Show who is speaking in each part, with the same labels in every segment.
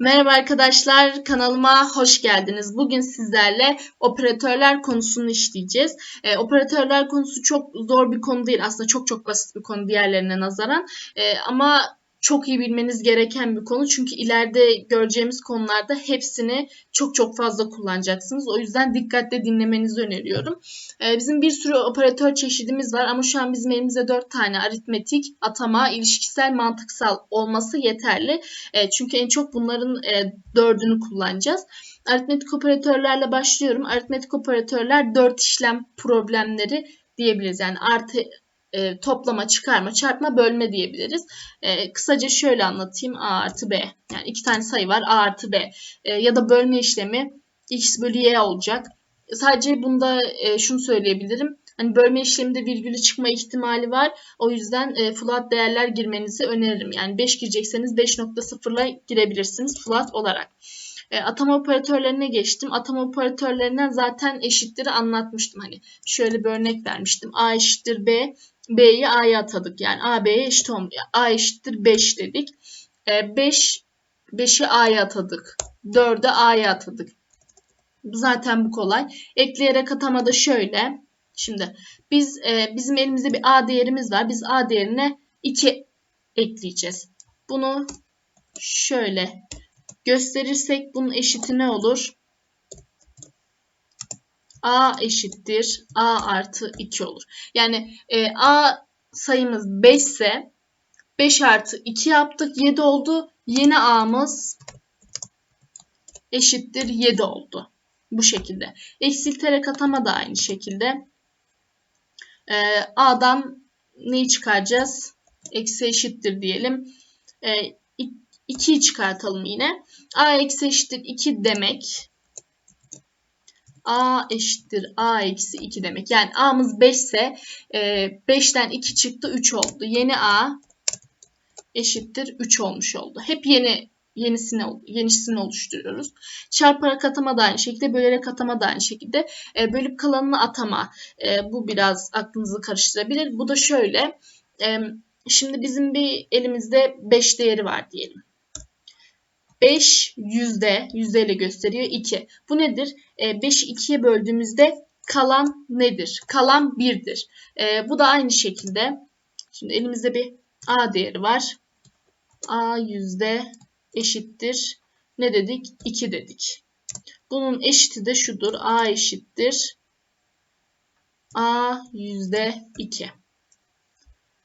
Speaker 1: Merhaba arkadaşlar, kanalıma hoş geldiniz. Bugün sizlerle operatörler konusunu işleyeceğiz. Ee, operatörler konusu çok zor bir konu değil. Aslında çok çok basit bir konu diğerlerine nazaran. Ee, ama çok iyi bilmeniz gereken bir konu. Çünkü ileride göreceğimiz konularda hepsini çok çok fazla kullanacaksınız. O yüzden dikkatle dinlemenizi öneriyorum. Ee, bizim bir sürü operatör çeşidimiz var ama şu an bizim elimizde 4 tane aritmetik, atama, ilişkisel, mantıksal olması yeterli. Ee, çünkü en çok bunların e, dördünü kullanacağız. Aritmetik operatörlerle başlıyorum. Aritmetik operatörler 4 işlem problemleri diyebiliriz. Yani artı e, toplama, çıkarma, çarpma, bölme diyebiliriz. E, kısaca şöyle anlatayım. A artı B. Yani iki tane sayı var. A artı B. E, ya da bölme işlemi x bölü y olacak. Sadece bunda e, şunu söyleyebilirim. Hani bölme işleminde virgülü çıkma ihtimali var. O yüzden e, flat değerler girmenizi öneririm. Yani 5 girecekseniz 5.0 ile girebilirsiniz flat olarak. E, atama operatörlerine geçtim. Atama operatörlerinden zaten eşitleri anlatmıştım. Hani şöyle bir örnek vermiştim. A eşittir B. B'yi A'ya atadık. Yani A B'ye eşit olmuyor. A eşittir 5 dedik. E, 5 5'i A'ya atadık. 4'ü A'ya atadık. Zaten bu kolay. Ekleyerek atamada şöyle. Şimdi biz e, bizim elimizde bir A değerimiz var. Biz A değerine 2 ekleyeceğiz. Bunu şöyle gösterirsek bunun eşiti ne olur? A eşittir A artı 2 olur. Yani e, A sayımız 5 ise 5 artı 2 yaptık 7 oldu. Yeni A'mız eşittir 7 oldu. Bu şekilde. Eksilterek atama da aynı şekilde. E, A'dan neyi çıkaracağız? Eksi eşittir diyelim. E, 2'yi çıkartalım yine. A eksi eşittir 2 demek a eşittir a eksi 2 demek. Yani a'mız 5 ise e, 5'ten 2 çıktı 3 oldu. Yeni a eşittir 3 olmuş oldu. Hep yeni yenisini yenisini oluşturuyoruz. Çarparak atama da aynı şekilde, bölerek atama da aynı şekilde. E, bölüp kalanını atama. E, bu biraz aklınızı karıştırabilir. Bu da şöyle. E, şimdi bizim bir elimizde 5 değeri var diyelim. 5 yüzde, yüzdeyle gösteriyor 2. Bu nedir? 5'i e, 2'ye böldüğümüzde kalan nedir? Kalan 1'dir. E, bu da aynı şekilde. Şimdi elimizde bir A değeri var. A yüzde eşittir. Ne dedik? 2 dedik. Bunun eşiti de şudur. A eşittir. A yüzde 2.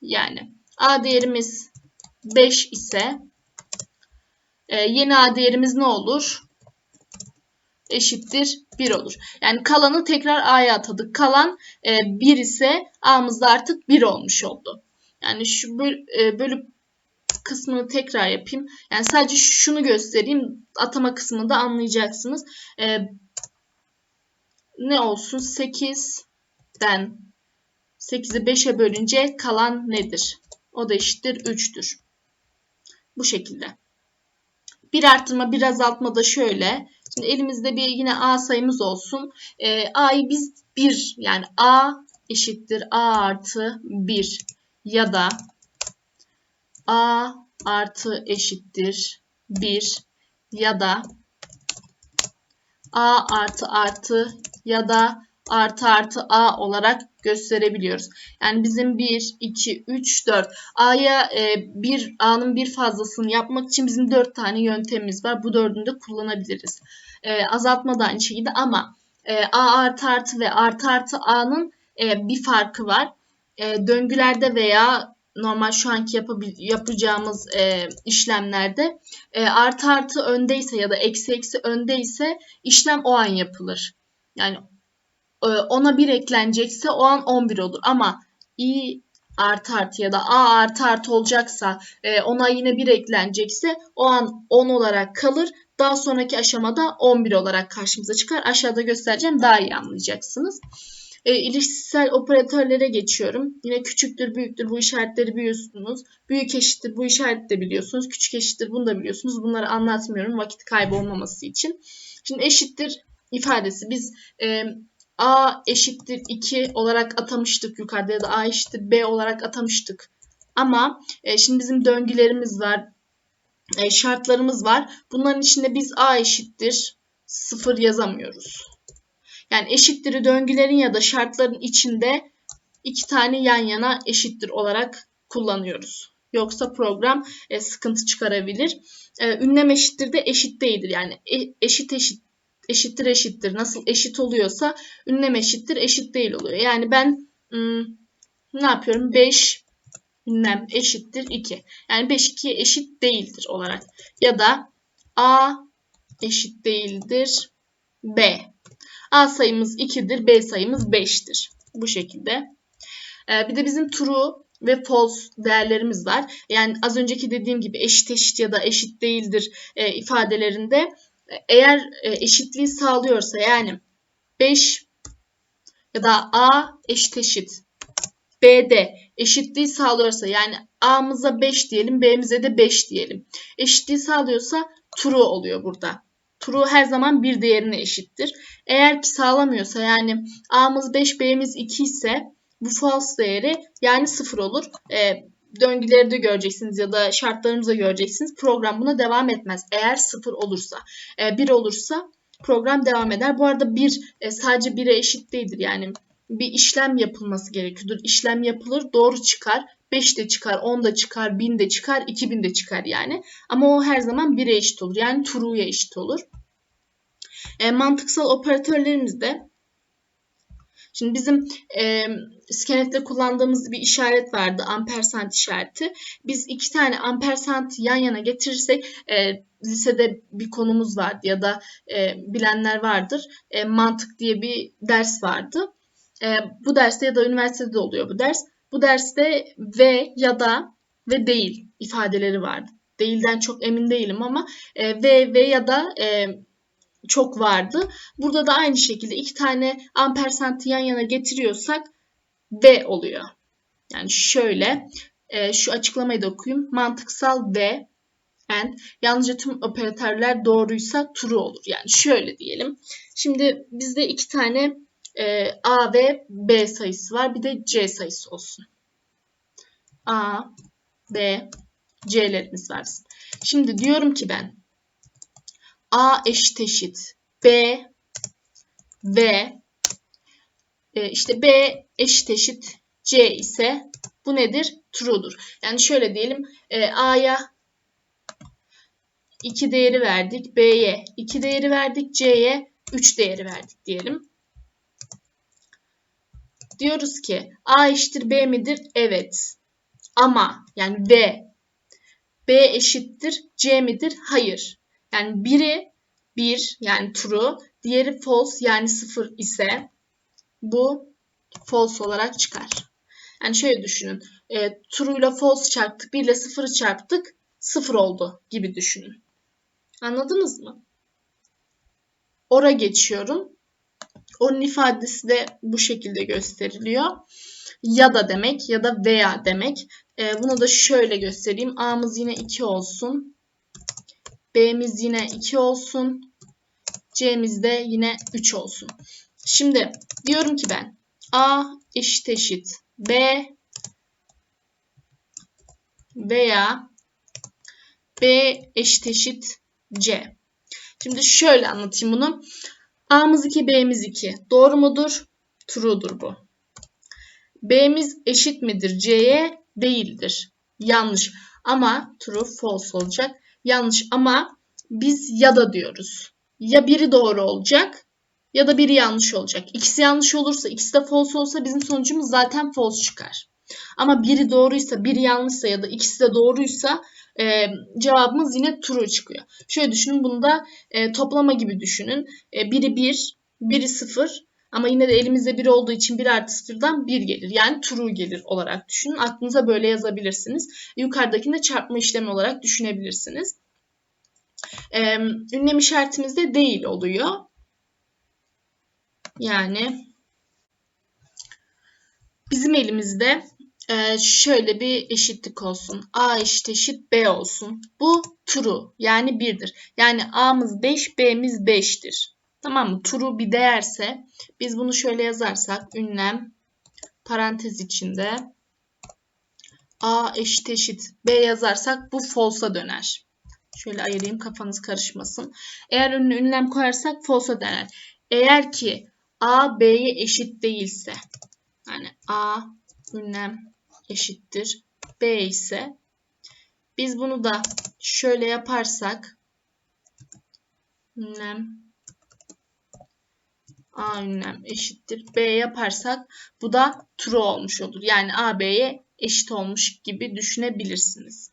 Speaker 1: Yani A değerimiz 5 ise e, yeni A değerimiz ne olur? Eşittir 1 olur. Yani kalanı tekrar A'ya atadık. Kalan e, 1 ise A'mız da artık 1 olmuş oldu. Yani şu böl, e, bölüp kısmını tekrar yapayım. Yani sadece şunu göstereyim. Atama kısmında anlayacaksınız. E, ne olsun? 8'den 8'i 5'e bölünce kalan nedir? O da eşittir 3'tür. Bu şekilde. Bir arttırma bir azaltma da şöyle. Şimdi elimizde bir yine A sayımız olsun. E, A'yı biz 1 yani A eşittir A artı 1 ya da A artı eşittir 1 ya da A artı artı ya da artı artı A olarak gösterebiliyoruz. Yani bizim 1, 2, 3, 4. A'ya e, bir A'nın bir fazlasını yapmak için bizim 4 tane yöntemimiz var. Bu dördünü de kullanabiliriz. E, azaltma da aynı şekilde ama e, A artı artı ve artı artı A'nın e, bir farkı var. E, döngülerde veya normal şu anki yapacağımız e, işlemlerde e, artı artı öndeyse ya da eksi eksi öndeyse işlem o an yapılır. Yani ona 1 eklenecekse o an 11 olur. Ama i artı artı ya da a artı artı olacaksa e, ona yine 1 eklenecekse o an 10 olarak kalır. Daha sonraki aşamada 11 olarak karşımıza çıkar. Aşağıda göstereceğim daha iyi anlayacaksınız. E, ilişkisel operatörlere geçiyorum. Yine küçüktür, büyüktür bu işaretleri biliyorsunuz. Büyük eşittir bu işareti de biliyorsunuz. Küçük eşittir bunu da biliyorsunuz. Bunları anlatmıyorum vakit kaybı olmaması için. Şimdi eşittir ifadesi biz e, A eşittir 2 olarak atamıştık yukarıda ya da A eşittir B olarak atamıştık. Ama e, şimdi bizim döngülerimiz var. e, şartlarımız var. Bunların içinde biz a eşittir 0 yazamıyoruz. Yani eşittir döngülerin ya da şartların içinde iki tane yan yana eşittir olarak kullanıyoruz. Yoksa program e, sıkıntı çıkarabilir. E, ünlem eşittir de eşit değildir. Yani e, eşit eşit eşittir eşittir. Nasıl eşit oluyorsa ünlem eşittir eşit değil oluyor. Yani ben ım, ne yapıyorum? 5 ünlem eşittir 2. Yani 5 2'ye eşit değildir olarak. Ya da A eşit değildir B. A sayımız 2'dir, B sayımız 5'tir. Bu şekilde. Ee, bir de bizim true ve false değerlerimiz var. Yani az önceki dediğim gibi eşit eşit ya da eşit değildir e, ifadelerinde eğer e, eşitliği sağlıyorsa yani 5 ya da A eşit eşit B'de eşitliği sağlıyorsa yani A'mıza 5 diyelim B'mize de 5 diyelim. Eşitliği sağlıyorsa true oluyor burada. True her zaman bir değerine eşittir. Eğer ki sağlamıyorsa yani A'mız 5 B'miz 2 ise bu false değeri yani 0 olur. E, döngüleri de göreceksiniz ya da şartlarımızı da göreceksiniz. Program buna devam etmez. Eğer 0 olursa. E, 1 olursa program devam eder. Bu arada 1 e, sadece 1'e eşit değildir. Yani bir işlem yapılması gerekiyordur. İşlem yapılır doğru çıkar. 5 de çıkar, 10 da çıkar, 1000 de çıkar, 2000 de çıkar yani. Ama o her zaman 1'e eşit olur. Yani true'ya eşit olur. E, mantıksal operatörlerimizde Şimdi bizim e, skenette kullandığımız bir işaret vardı. Ampersand işareti. Biz iki tane ampersand yan yana getirirsek e, lisede bir konumuz vardı ya da e, bilenler vardır. E, mantık diye bir ders vardı. E, bu derste ya da üniversitede de oluyor bu ders. Bu derste ve ya da ve değil ifadeleri vardı. Değilden çok emin değilim ama e, ve ve ya da e, çok vardı. Burada da aynı şekilde iki tane ampersantı yan yana getiriyorsak ve oluyor. Yani şöyle e, şu açıklamayı da okuyayım. Mantıksal ve and yalnızca tüm operatörler doğruysa true olur. Yani şöyle diyelim. Şimdi bizde iki tane e, A ve B sayısı var. Bir de C sayısı olsun. A, B, C'lerimiz var. Şimdi diyorum ki ben A eşit eşit B ve e, işte B eşit eşit C ise bu nedir? True'dur. Yani şöyle diyelim e, A'ya 2 değeri verdik. B'ye 2 değeri verdik. C'ye 3 değeri verdik diyelim. Diyoruz ki A eşittir B midir? Evet. Ama yani B B eşittir C midir? Hayır. Yani biri 1 yani true, diğeri false yani 0 ise bu false olarak çıkar. Yani şöyle düşünün. E, true ile false çarptık, 1 ile 0'ı çarptık, 0 oldu gibi düşünün. Anladınız mı? Ora geçiyorum. Onun ifadesi de bu şekilde gösteriliyor. Ya da demek ya da veya demek. E, bunu da şöyle göstereyim. A'mız yine 2 olsun. B'miz yine 2 olsun. C'miz de yine 3 olsun. Şimdi diyorum ki ben A eşit eşit B veya B eşit eşit C. Şimdi şöyle anlatayım bunu. A'mız 2, B'miz 2. Doğru mudur? True'dur bu. B'miz eşit midir C'ye? Değildir. Yanlış. Ama true, false olacak. Yanlış ama biz ya da diyoruz. Ya biri doğru olacak ya da biri yanlış olacak. İkisi yanlış olursa, ikisi de false olsa bizim sonucumuz zaten false çıkar. Ama biri doğruysa, biri yanlışsa ya da ikisi de doğruysa e, cevabımız yine true çıkıyor. Şöyle düşünün bunu da e, toplama gibi düşünün. E, biri 1, biri 0 ama yine de elimizde 1 olduğu için 1 artı 0'dan 1 gelir. Yani true gelir olarak düşünün. Aklınıza böyle yazabilirsiniz. Yukarıdakini de çarpma işlemi olarak düşünebilirsiniz. E, ünlem işaretimiz de değil oluyor. Yani bizim elimizde e, şöyle bir eşitlik olsun. A eşit eşit B olsun. Bu true yani 1'dir. Yani A'mız 5, B'miz 5'tir. Tamam mı? True bir değerse biz bunu şöyle yazarsak ünlem parantez içinde A eşit eşit B yazarsak bu false'a döner. Şöyle ayırayım kafanız karışmasın. Eğer önüne ünlem koyarsak false dener. Eğer ki A B'ye eşit değilse yani A ünlem eşittir B ise biz bunu da şöyle yaparsak ünlem A ünlem eşittir B yaparsak bu da true olmuş olur. Yani A B'ye eşit olmuş gibi düşünebilirsiniz.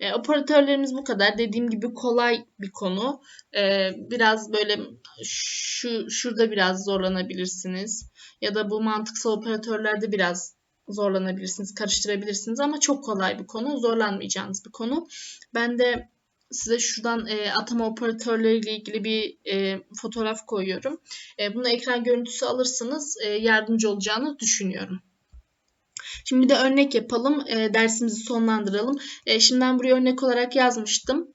Speaker 1: E, operatörlerimiz bu kadar. Dediğim gibi kolay bir konu. E, biraz böyle şu şurada biraz zorlanabilirsiniz. Ya da bu mantıksal operatörlerde biraz zorlanabilirsiniz, karıştırabilirsiniz ama çok kolay bir konu, zorlanmayacağınız bir konu. Ben de size şuradan e, atama operatörleriyle ilgili bir e, fotoğraf koyuyorum. E, bunu ekran görüntüsü alırsanız e, yardımcı olacağını düşünüyorum. Şimdi de örnek yapalım. E, dersimizi sonlandıralım. E, şimdi ben buraya örnek olarak yazmıştım.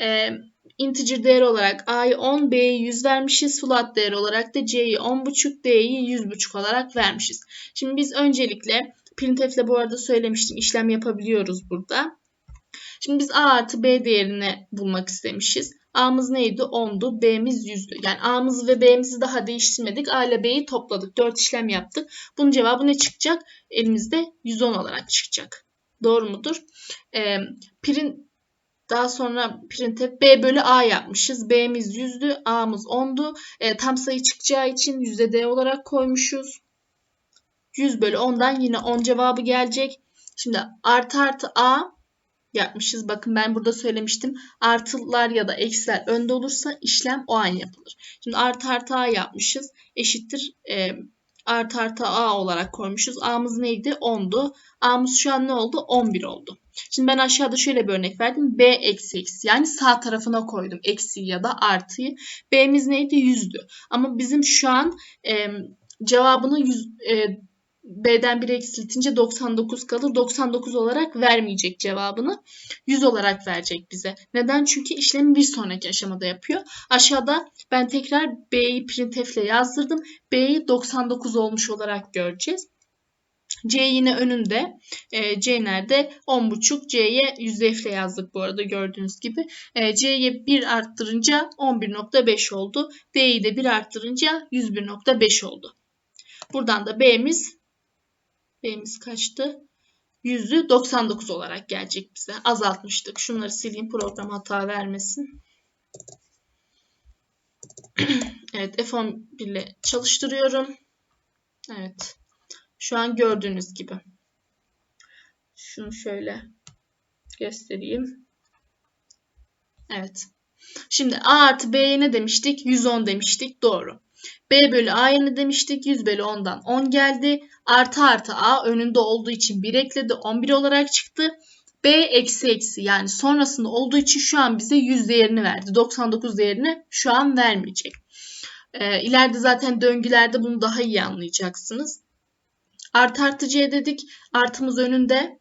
Speaker 1: E, integer değer olarak a'yı 10, b'yi 100 vermişiz. Float değer olarak da c'yi 10.5, d'yi 100.5 olarak vermişiz. Şimdi biz öncelikle printf ile bu arada söylemiştim işlem yapabiliyoruz burada. Şimdi biz a artı b değerini bulmak istemişiz. A'mız neydi? 10'du. B'miz 100'dü. Yani A'mızı ve B'mizi daha değiştirmedik. A ile B'yi topladık. 4 işlem yaptık. Bunun cevabı ne çıkacak? Elimizde 110 olarak çıkacak. Doğru mudur? Ee, print daha sonra printf b bölü a yapmışız. B'miz 100'dü. A'mız 10'du. E, tam sayı çıkacağı için yüzde d olarak koymuşuz. 100 bölü 10'dan yine 10 cevabı gelecek. Şimdi artı artı a yapmışız. Bakın ben burada söylemiştim. Artılar ya da eksiler önde olursa işlem o an yapılır. Şimdi artı artı a yapmışız. Eşittir e, artı artı a olarak koymuşuz. A'mız neydi? 10'du. A'mız şu an ne oldu? 11 oldu. Şimdi ben aşağıda şöyle bir örnek verdim. B eksi eksi yani sağ tarafına koydum. Eksi ya da artıyı. B'miz neydi? 100'dü. Ama bizim şu an e, cevabını 100, e, B'den 1 eksiltince 99 kalır. 99 olarak vermeyecek cevabını. 100 olarak verecek bize. Neden? Çünkü işlemi bir sonraki aşamada yapıyor. Aşağıda ben tekrar B'yi printf ile yazdırdım. B'yi 99 olmuş olarak göreceğiz. C yine önünde. E, C nerede? 10.5. C'ye %f ile yazdık bu arada gördüğünüz gibi. E, C'ye 1 arttırınca 11.5 oldu. D'yi de 1 arttırınca 101.5 oldu. Buradan da B'miz B'miz kaçtı? Yüzü 99 olarak gelecek bize. Azaltmıştık. Şunları sileyim program hata vermesin. evet F11 ile çalıştırıyorum. Evet. Şu an gördüğünüz gibi. Şunu şöyle göstereyim. Evet. Şimdi A artı B'ye ne demiştik? 110 demiştik. Doğru. B bölü ne demiştik? 100 bölü 10'dan 10 geldi. Artı artı A önünde olduğu için 1 ekledi. 11 olarak çıktı. B eksi eksi yani sonrasında olduğu için şu an bize 100 değerini verdi. 99 değerini şu an vermeyecek. Ee, ileride zaten döngülerde bunu daha iyi anlayacaksınız. Artı artı C dedik. Artımız önünde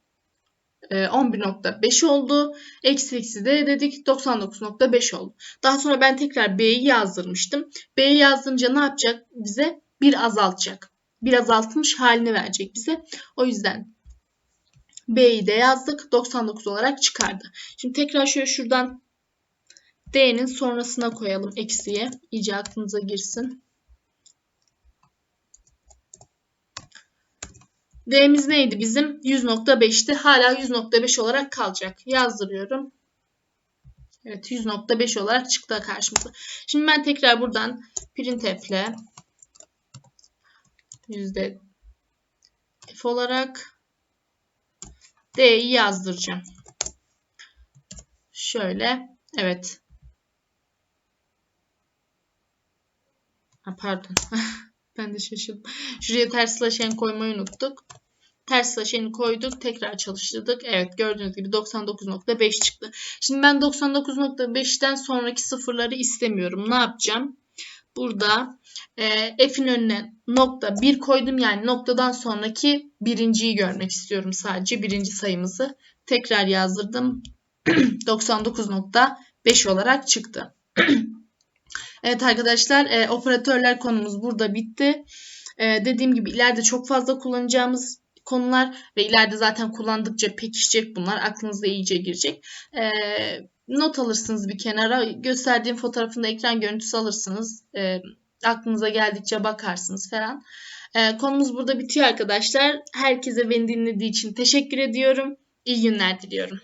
Speaker 1: 11.5 e, oldu. Eksi eksi de dedik 99.5 oldu. Daha sonra ben tekrar B'yi yazdırmıştım. B'yi yazdırınca ne yapacak? Bize bir azaltacak. Bir azaltılmış halini verecek bize. O yüzden B'yi de yazdık. 99 olarak çıkardı. Şimdi tekrar şöyle şuradan D'nin sonrasına koyalım eksiye. İyice aklınıza girsin. D'miz neydi bizim? 100.5'ti. Hala 100.5 olarak kalacak. Yazdırıyorum. Evet 100.5 olarak çıktı karşımıza. Şimdi ben tekrar buradan printf ile yüzde f olarak D'yi yazdıracağım. Şöyle. Evet. Ha, pardon. Ben de şaşırdım. Şuraya ters slash n koymayı unuttuk. Ters slash n'i koyduk. Tekrar çalıştırdık. Evet gördüğünüz gibi 99.5 çıktı. Şimdi ben 99.5'ten sonraki sıfırları istemiyorum. Ne yapacağım? Burada e, f'in önüne nokta 1 koydum. Yani noktadan sonraki birinciyi görmek istiyorum sadece. Birinci sayımızı tekrar yazdırdım. 99.5 olarak çıktı. Evet arkadaşlar e, operatörler konumuz burada bitti. E, dediğim gibi ileride çok fazla kullanacağımız konular ve ileride zaten kullandıkça pekişecek bunlar. Aklınıza iyice girecek. E, not alırsınız bir kenara. Gösterdiğim fotoğrafında ekran görüntüsü alırsınız. E, aklınıza geldikçe bakarsınız falan. E, konumuz burada bitiyor arkadaşlar. Herkese beni dinlediği için teşekkür ediyorum. İyi günler diliyorum.